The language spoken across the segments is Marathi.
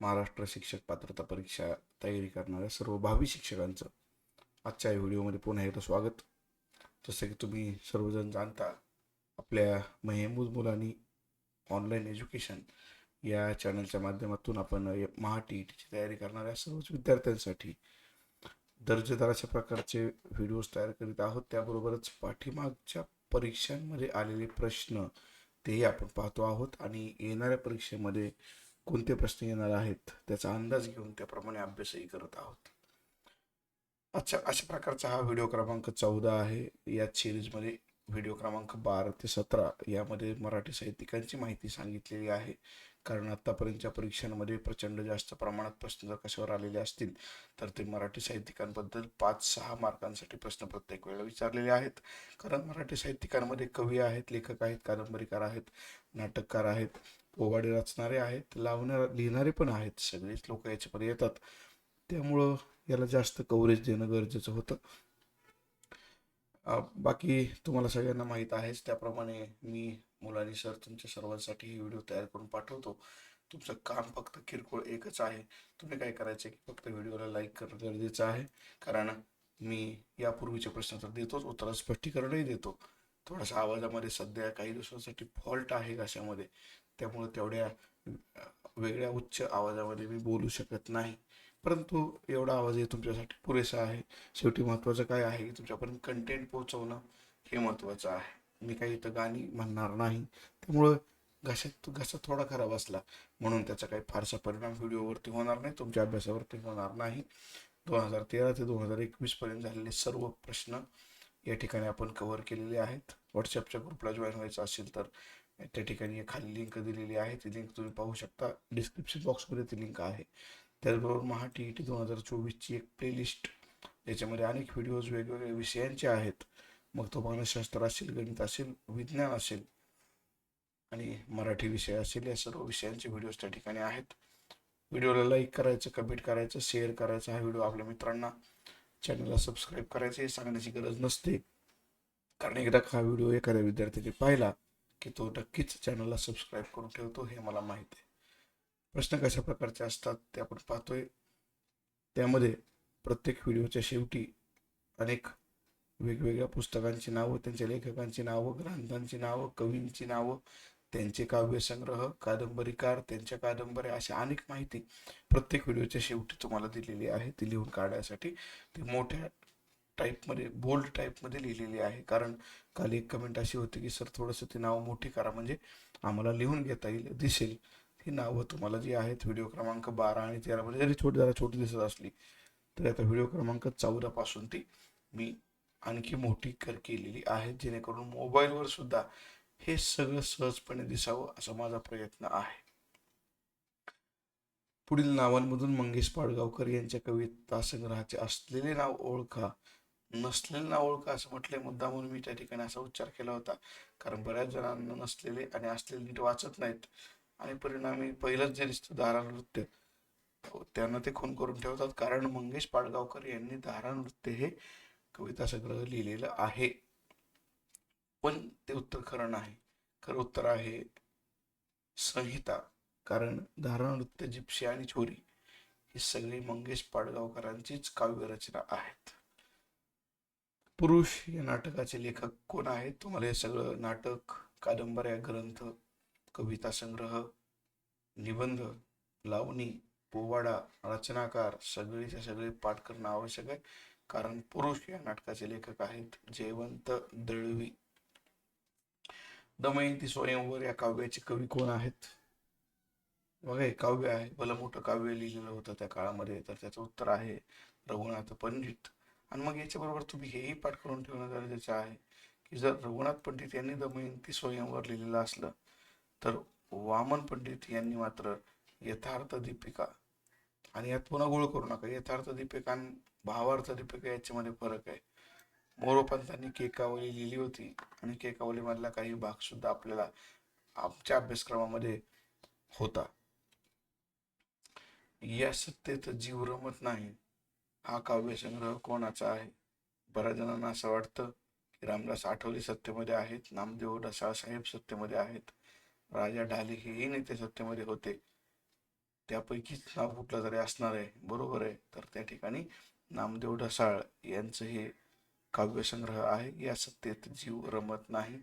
महाराष्ट्र शिक्षक पात्रता परीक्षा तयारी करणाऱ्या सर्व भावी शिक्षकांचं आजच्या व्हिडिओमध्ये पुन्हा एकदा स्वागत. जसं की तुम्ही सर्वजण जाणता आपल्या महमूद मुलांनी ऑनलाईन एज्युकेशन या चॅनलच्या माध्यमातून आपण महा टी टीची तयारी करणाऱ्या सर्वच विद्यार्थ्यांसाठी दर्जेदार अशा प्रकारचे व्हिडिओज तयार करीत आहोत. त्याबरोबरच पाठीमागच्या परीक्षांमध्ये आलेले प्रश्न तेही आपण पाहतो आहोत. आणि येणाऱ्या परीक्षेमध्ये कोणते प्रश्न येणार आहेत त्याचा अंदाज घेऊन त्याप्रमाणे अभ्यासही करत आहोत. अच्छा अशा प्रकारचा हा व्हिडिओ क्रमांक चौदा आहे. या सिरीजमध्ये व्हिडिओ क्रमांक बारा ते सतरा यामध्ये मराठी साहित्यिकांची माहिती सांगितलेली आहे. कारण आत्तापर्यंतच्या परीक्षांमध्ये प्रचंड जास्त प्रमाणात प्रश्न जर कशावर आलेले असतील तर ते मराठी साहित्यिकांबद्दल पाच सहा मार्कांसाठी प्रश्न प्रत्येक वेळेला विचारलेले आहेत. कारण मराठी साहित्यिकांमध्ये कवी आहेत लेखक आहेत कादंबरीकार आहेत नाटककार आहेत पोवाडे रचणारे आहेत लावणार लिहिणारे पण आहेत. सगळेच लोक याच्यामध्ये येतात. त्यामुळं याला जास्त कव्हरेज देणं गरजेचं होतं. बाकी तुम्हाला सगळ्यांना माहीत आहेच त्याप्रमाणे मी मुलांनी सर तुमच्या सर्वांसाठी ही व्हिडिओ तयार करून पाठवतो. तुमचं काम फक्त किरकोळ एकच आहे. तुम्ही काय करायचं की फक्त व्हिडिओला लाईक करणं गरजेचं आहे. कारण मी यापूर्वीचे प्रश्न तर देतोच उत्तर स्पष्टीकरणही देतो. थोडासा आवाजामध्ये सध्या काही दिवसांसाठी फॉल्ट आहे घशामध्ये. त्यामुळे तेवढ्या वेगळ्या उच्च आवाजामध्ये मी बोलू शकत नाही. परंतु एवढा आवाजही तुमच्यासाठी पुरेसा आहे. शेवटी महत्त्वाचं काय आहे की तुमच्यापर्यंत कंटेंट पोहोचवणं हे महत्त्वाचं आहे. मी काही इथं गाणी म्हणणार नाही. त्यामुळं घशात घसा थोडा खराब असला म्हणून त्याचा काही फारसा परिणाम व्हिडिओवरती होणार नाही. तुमच्या अभ्यासावरती होणार नाही. दोन हजार तेरा ते दोन हजार एकवीस पर्यंत झालेले सर्व प्रश्न या ठिकाणी आपण कव्हर केलेले आहेत. व्हॉट्सअपच्या ग्रुपला जॉईन व्हायचं असेल तर त्या ठिकाणी खाली लिंक दिलेली आहे. ती लिंक तुम्ही पाहू शकता. डिस्क्रिप्शन बॉक्समध्ये ती लिंक आहे. त्याचबरोबर महा टी ई टी दोन हजार चोवीसची एक प्लेलिस्ट याच्यामध्ये अनेक व्हिडिओज वेगवेगळ्या विषयांचे आहेत. मग तो मानसशास्त्र असेल गणित असेल विज्ञान असेल आणि मराठी विषय असेल या सर्व विषयांचे व्हिडिओज त्या ठिकाणी आहेत. व्हिडिओला लाईक करायचं कमेंट करायचं शेअर करायचं हा व्हिडिओ आपल्या मित्रांना. चॅनलला सबस्क्राईब करायचं हे सांगण्याची गरज नसते. कारण एकदा हा व्हिडिओ एखाद्या विद्यार्थ्याने पाहिला की तो नक्कीच चॅनलला सबस्क्राईब करून ठेवतो हे मला माहीत आहे. प्रश्न कशा प्रकारचे असतात ते आपण पाहतोय. त्यामध्ये प्रत्येक व्हिडिओच्या शेवटी अनेक वेगवेगळ्या पुस्तकांची नावं त्यांच्या लेखकांची नावं ग्रंथांची नावं कवींची नावं त्यांचे काव्यसंग्रह कादंबरीकार त्यांच्या कादंबऱ्या अशा अनेक माहिती प्रत्येक व्हिडिओच्या शेवटी तुम्हाला दिलेली आहे. ती लिहून काढण्यासाठी ती मोठ्या टाईपमध्ये बोल्ड टाईपमध्ये लिहिलेली आहे. कारण काल एक कमेंट अशी होती की सर थोडंसं ती नावं मोठी करा. म्हणजे आम्हाला लिहून घेता येईल दिसेल. ही नावं तुम्हाला जी आहेत व्हिडिओ क्रमांक बारा आणि तेरामध्ये जरी छोटी जरा छोटी दिसत असली तरी आता व्हिडिओ क्रमांक चौदापासून ती मी आणखी मोठी कर केलेली आहे. जेणेकरून मोबाईलवर सुद्धा हे सगळं सहजपणे दिसावं असा माझा प्रयत्न आहे. पुढील नावांमधून मंगेश पाडगावकर यांच्या कविता संग्रहाचे असलेले नाव ओळखा. नसलेलं ना ओळखा असं म्हटले मुद्दा म्हणून मी त्या ठिकाणी असा उच्चार केला होता. कारण बऱ्याच जणांना नसलेले आणि असलेले नीट वाचत नाहीत. आणि परिणामी पहिलंच जे दिसतं दारा नृत्य त्यांना ते खून करून ठेवतात. कारण मंगेश पाडगावकर यांनी दारा नृत्य हे कविता संग्रह लिहिलेलं आहे. पण ते उत्तर खरं नाही. खरं उत्तर आहे संहिता. कारण धारा नृत्य जिप्शी आणि छोरी ही सगळी मंगेश पाडगावकरांचीच काव्यरचना आहेत. पुरुष या नाटकाचे लेखक कोण आहेत? तुम्हाला हे सगळं नाटक कादंबऱ्या ग्रंथ कविता संग्रह निबंध लावणी पोवाडा रचनाकार सगळीच्या सगळे पाठ करणं आवश्यक आहे. कारण पुरुष या नाटकाचे लेखक आहेत जयवंत दळवी. दमयंती स्वयंवर या काव्याचे कवी कोण आहेत? बघा हे काव्य आहे. भलं मोठं काव्य लिहिलेलं होतं त्या काळामध्ये तर त्याचं उत्तर आहे रघुनाथ पंडित. आणि मग याच्याबरोबर तुम्ही हेही पाठ करून ठेवणं गरजेचं आहे की जर रघुनाथ पंडित यांनी दमयंती स्वयंवर लिहिलेलं असलं तर वामन पंडित यांनी मात्र यथार्थ दीपिका आणि यात पुन्हा गोळ करू नका. यथार्थ दीपिका आणि भावार्थ दीपिका याच्यामध्ये फरक आहे. मोरोपंतांनी केकावली लिहिली होती आणि केकावली मधला काही भाग सुद्धा आपल्याला आमच्या अभ्यासक्रमामध्ये होता. या सत्तेत जीव रमत नाही. हा काव्यसंग्रह कोणाचा आहे? बऱ्याच जणांना असं वाटतं की रामदास आठवले सत्तेमध्ये आहेत नामदेव ढसाळ साहेब सत्तेमध्ये आहेत राजा ढाले हेही नेते सत्तेमध्ये होते. त्यापैकीच नाव कुठलं तरी असणार आहे बरोबर आहे. तर त्या ठिकाणी नामदेव ढसाळ यांचं हे काव्यसंग्रह आहे. या सत्तेत जीव रमत नाही.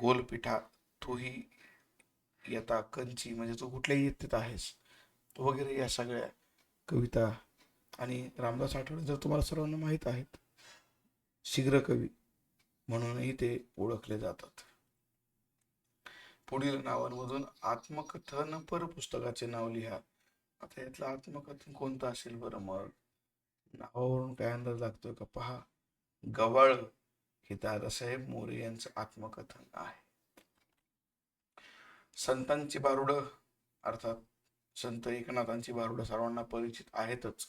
गोलपिठा तूही येता कंची म्हणजे तू कुठल्याही येतेत आहेस वगैरे या सगळ्या कविता आणि रामदास आठवले जर तुम्हाला सर्वांना माहीत आहेत शीघ्र कवी म्हणूनही ते ओळखले जातात. पुढील नावांमधून आत्मकथन पर पुस्तकाचे नाव लिहा. आता यातलं आत्मकथन कोणतं असेल बरं मग? नावावरून काय अंदाज लागतोय का? पहा. गवाळ हे दादासाहेब मोरे यांचं आत्मकथन आहे. संतांची बारुड अर्थात संत एकनाथांची बारुड सर्वांना परिचित आहेतच.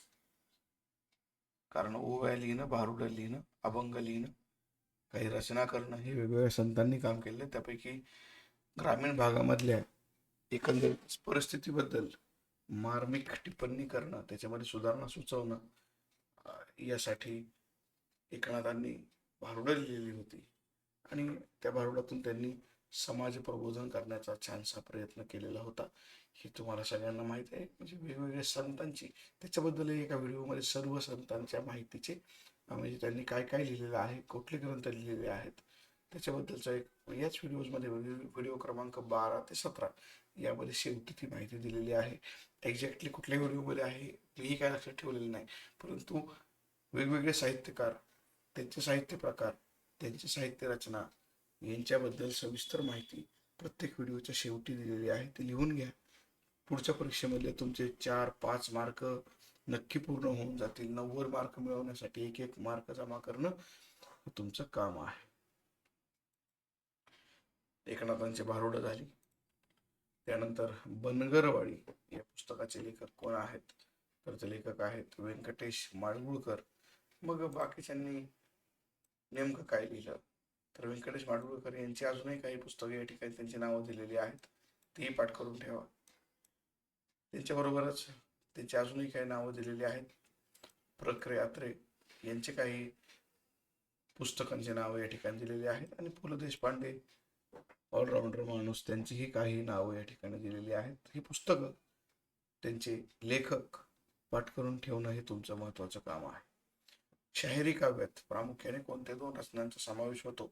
कारण ओव्या लिहिणं भारुड लिहिणं अभंग लिहिणं काही रचना करणं हे वेगवेगळ्या संतांनी काम केलं त्यापैकी ग्रामीण भागामधल्या एकंदरीत परिस्थितीबद्दल मार्मिक टिप्पणी करणं त्याच्यामध्ये सुधारणा सुचवणं यासाठी एकनाथांनी भारुडं लिहिलेली होती. आणि त्या भारुडातून त्यांनी समाज प्रबोधन करण्याचा छानसा प्रयत्न केलेला होता. हे तुम्हाला सगळ्यांना माहीत आहे. म्हणजे वेगवेगळ्या संतांची त्याच्याबद्दल एका व्हिडिओमध्ये सर्व संतांच्या माहितीचे म्हणजे त्यांनी काय काय लिहिलेलं आहे कुठले ग्रंथ लिहिलेले आहेत त्याच्याबद्दलचा एक याच व्हिडिओजमध्ये व्हिडिओ क्रमांक बारा ते सतरा यामध्ये शेवटी ती माहिती दिलेली आहे. एक्झॅक्टली कुठल्या व्हिडिओमध्ये आहे मीही काय लक्षात ठेवलेलं नाही. परंतु वेगवेगळे साहित्यकार त्यांचे साहित्य प्रकार त्यांची साहित्य रचना यांच्याबद्दल सविस्तर माहिती प्रत्येक व्हिडिओच्या शेवटी दिलेली आहे. ते लिहून घ्या. पुढच्या परीक्षेमध्ये तुमचे चार पाच मार्क नक्की पूर्ण होऊन जातील. नव्वद मार्क मिळवण्यासाठी एक एक मार्क जमा करणं हे तुमचं काम आहे. एकनाथांची भारुडं झाली. त्यानंतर बनगरवाडी या पुस्तकाचे लेखक कोण आहेत? तर ते लेखक आहेत व्यंकटेश माडगुळकर. मग बाकीच्यांनी नेमकं काय लिहिलं? तर व्यंकटेश माडगुळकर यांची अजूनही काही पुस्तके या ठिकाणी त्यांची नावं दिलेली आहेत. तेही पाठ करून ठेवा. त्याच्याबरोबरच त्यांची अजूनही काही नावं दिलेली आहेत. प्रक्रिय अत्रे यांचे काही पुस्तकांची नावं या ठिकाणी दिलेली आहेत आणि पु ल देशपांडे ऑलराऊंडर माणूस त्यांचीही काही नावं या ठिकाणी दिलेली आहेत. ही पुस्तकं त्यांचे लेखक पाठ करून ठेवणं हे तुमचं महत्वाचं काम आहे. शाहिरी काव्यात प्रामुख्याने कोणत्या दोन रचनांचा समावेश होतो?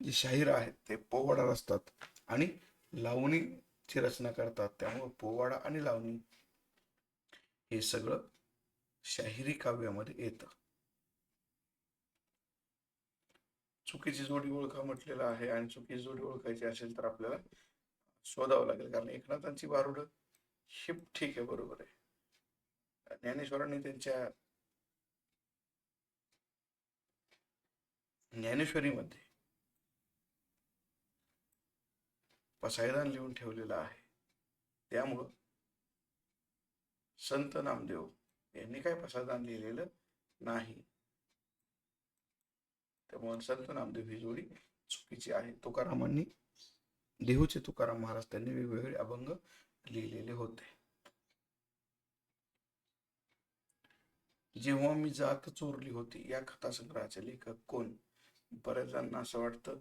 जे शाहीर आहेत ते पोवाडार असतात आणि लावणी ची रचना करतात. त्यामुळे पोवाडा आणि लावणी हे सगळं शाहिरी काव्यामध्ये येतं. चुकीची जोडी ओळखा म्हटलेलं आहे आणि चुकीची जोडी ओळखायची असेल तर आपल्याला शोधावं लागेल. कारण एकनाथांची बारुड हे ठीक आहे बरोबर आहे. ज्ञानेश्वरांनी त्यांच्या ज्ञानेश्वरीमध्ये पसायदान लिहून ठेवलेलं आहे. त्यामुळं संत नामदेव यांनी काय पसायदान लिहिलेलं नाही. त्यामुळे संत नामदेव ही जोडी चुकीची आहे. तुकारामांनी देहूचे तुकाराम महाराज त्यांनी वेगवेगळे अभंग लिहिलेले होते. जेव्हा मी जात चोरली होती या कथासंग्रहाचे लेखक कोण? बऱ्याच जणांना असं वाटतं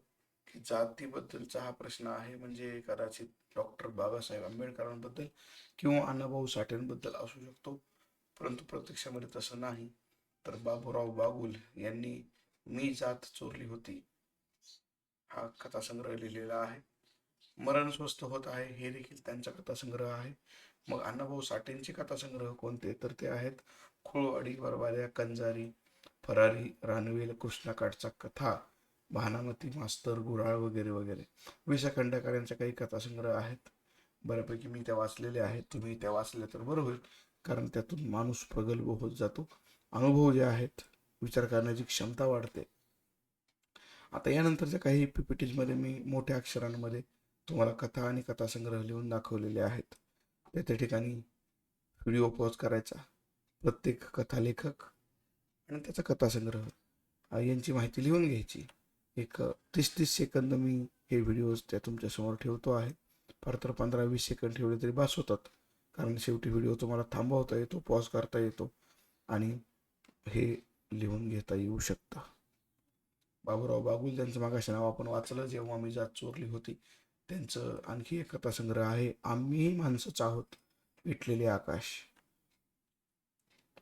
की जातीबद्दलचा हा प्रश्न आहे म्हणजे कदाचित डॉक्टर बाबासाहेब आंबेडकरांबद्दल किंवा अण्णाभाऊ साठेंबद्दल असू शकतो. परंतु प्रत्यक्षामध्ये तसं नाही. तर बाबूराव बागुल यांनी मी जात चोरली होती. हा कथासंग्रह लिहिलेला आहे. मरण स्वस्थ होत आहे हे देखील त्यांचा कथासंग्रह आहे. मग अण्णाभाऊ साठेंचे कथासंग्रह कोणते? तर ते आहेत खुळवाडी बरबाद्या कंजारी फरारी रानवेल कृष्णाकाठचा कथा. भानामती मास्तर गुराळ वगैरे वगैरे. विसा खंडेकर काही कथासंग्रह आहेत. बऱ्यापैकी मी त्या वाचलेल्या आहेत. तुम्ही त्या वाचल्या तर बरं होईल कारण त्यातून माणूस प्रगल्भ होत जातो. अनुभव जे आहेत विचार करण्याची क्षमता वाढते. आता यानंतरच्या काही पीपीटीजमध्ये मी मोठ्या अक्षरांमध्ये तुम्हाला कथा आणि कथासंग्रह लिहून दाखवलेले आहेत. त्या त्या ठिकाणी व्हिडिओ पॉज करायचा. प्रत्येक कथालेखक आणि त्याचा कथासंग्रह. यांची माहिती लिहून घ्यायची. एक तीस तीस सेकंद मी हे व्हिडिओज त्या तुमच्यासमोर ठेवतो आहे. फार तर पंधरा वीस सेकंद ठेवले तरी बास होतात. कारण शेवटी व्हिडिओ तुम्हाला थांबवता येतो पॉज करता येतो आणि हे लिहून घेता येऊ शकतं. बाबूराव बागुल त्यांचं मागाशी नाव आपण वाचलं. जेव्हा मी जात चोरली होती त्यांचं आणखी एक कथासंग्रह आहे आम्हीही माणसंच आहोत विटलेले आकाश.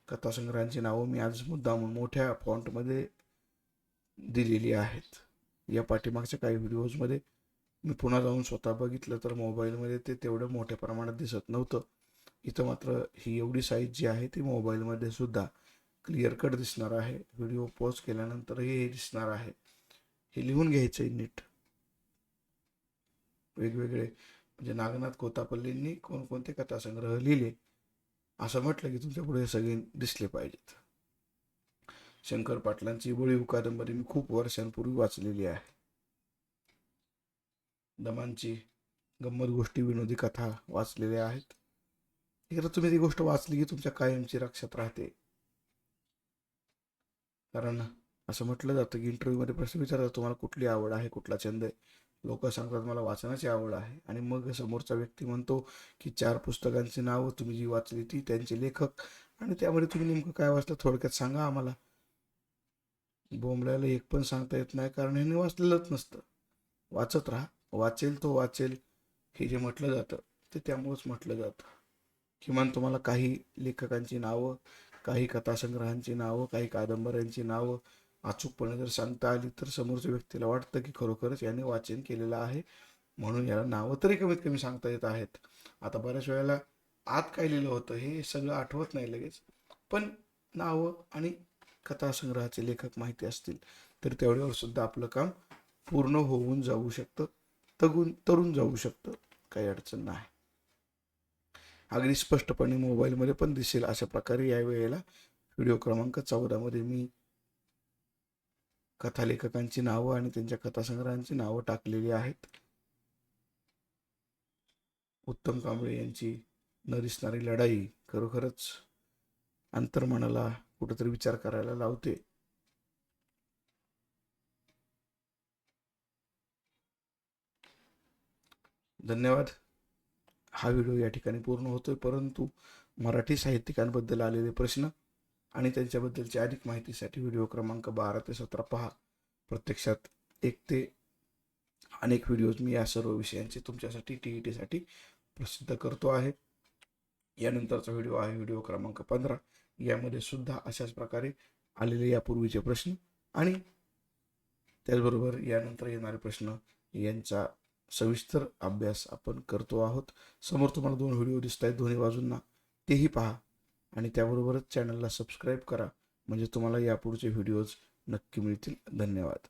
कथासंग्रहांची नावं मी आज मुद्दाम मोठ्या फॉन्टमध्ये दिलेली आहेत. या पाठीमागच्या काही व्हिडिओजमध्ये मी पुन्हा जाऊन स्वतः बघितलं तर मोबाईलमध्ये ते तेवढं मोठ्या प्रमाणात दिसत नव्हतं. इथं मात्र ही एवढी साईज जी आहे ती मोबाईलमध्ये सुद्धा क्लिअर कट दिसणार आहे. व्हिडिओ पॉज केल्यानंतरही हे दिसणार आहे. हे लिहून घ्यायचं आहे नीट. वेगवेगळे म्हणजे नागनाथ कोतापल्लींनी कोणकोणते कथासंग्रह लिहिले असं म्हटलं की तुमच्यापुढे सगळे दिसले पाहिजेत. शंकर पाटलांची बळीव कादंबरी मी खूप वर्षांपूर्वी वाचलेली आहे. दमांची गंमत गोष्टी विनोदी कथा वाचलेल्या आहेत. एकदा तुम्ही ती गोष्ट वाचली की तुमच्या कायमची रक्षात राहते. कारण असं म्हटलं जातं की इंटरव्ह्यूमध्ये प्रश्न विचारतात तुम्हाला कुठली आवड आहे? कुठला छंद आहे? लोक सांगतात मला वाचनाची आवड आहे. आणि मग समोरचा व्यक्ती म्हणतो की चार पुस्तकांची नावं तुम्ही जी वाचली ती त्यांचे लेखक. आणि त्यामध्ये तुम्ही नेमकं काय वाचलं थोडक्यात सांगा आम्हाला. बोंबल्याला एक पण सांगता येत नाही कारण ह्याने वाचलेलंच नसतं. वाचत राहा. वाचेल तो वाचेल. हे जे म्हटलं जातं ते त्यामुळंच म्हटलं जातं. किमान तुम्हाला काही लेखकांची नावं काही कथासंग्रहांची नावं काही कादंबऱ्यांची नावं अचूकपणे जर सांगता आली तर समोरच्या व्यक्तीला वाटतं की खरोखरच याने वाचन केलेलं आहे. म्हणून याला नावं तरी कमीत कमी सांगता येत आहेत. आता बऱ्याच वेळेला आत काय लिहिलं होतं हे सगळं आठवत नाही लगेच. पण नावं आणि कथासंग्रहाचे लेखक माहिती असतील तर तेवढ्यावर सुद्धा आपलं काम पूर्ण होऊन जाऊ शकतं तगून तरून जाऊ शकतं. काही अडचण नाही. अगदी स्पष्टपणे मोबाईलमध्ये पण दिसेल अशा प्रकारे या वेळेला. व्हिडिओ क्रमांक चौदामध्ये मी कथालेखकांची नावं आणि त्यांच्या कथासंग्रहांची नावं टाकलेली आहेत. उत्तम कांबळे यांची न दिसणारी लढाई खरोखरच अंतर्मनाला कुठेतरी विचार करायला लावते. धन्यवाद. हा व्हिडिओ या ठिकाणी पूर्ण होतोय. परंतु मराठी साहित्यिकांबद्दल आलेले प्रश्न आणि त्यांच्याबद्दलची अधिक माहितीसाठी व्हिडिओ क्रमांक बारा ते सतरा पहा. प्रत्यक्षात एक ते अनेक व्हिडिओज मी या सर्व विषयांचे तुमच्यासाठी टी ई टीसाठी प्रसिद्ध करतो आहे. यानंतरचा व्हिडिओ आहे व्हिडिओ क्रमांक पंधरा. यामध्ये सुद्धा अशाच प्रकारे आलेले यापूर्वीचे प्रश्न आणि त्याचबरोबर यानंतर येणारे प्रश्न यांचा सविस्तर अभ्यास आपण करतो आहोत. समोर तुम्हाला दोन व्हिडिओ दिसत आहेत दोन्ही बाजूंना. तेही पहा आणि त्याबरोबरच चॅनलला सबस्क्राईब करा. म्हणजे तुम्हाला यापुढचे व्हिडिओज नक्की मिळतील. धन्यवाद.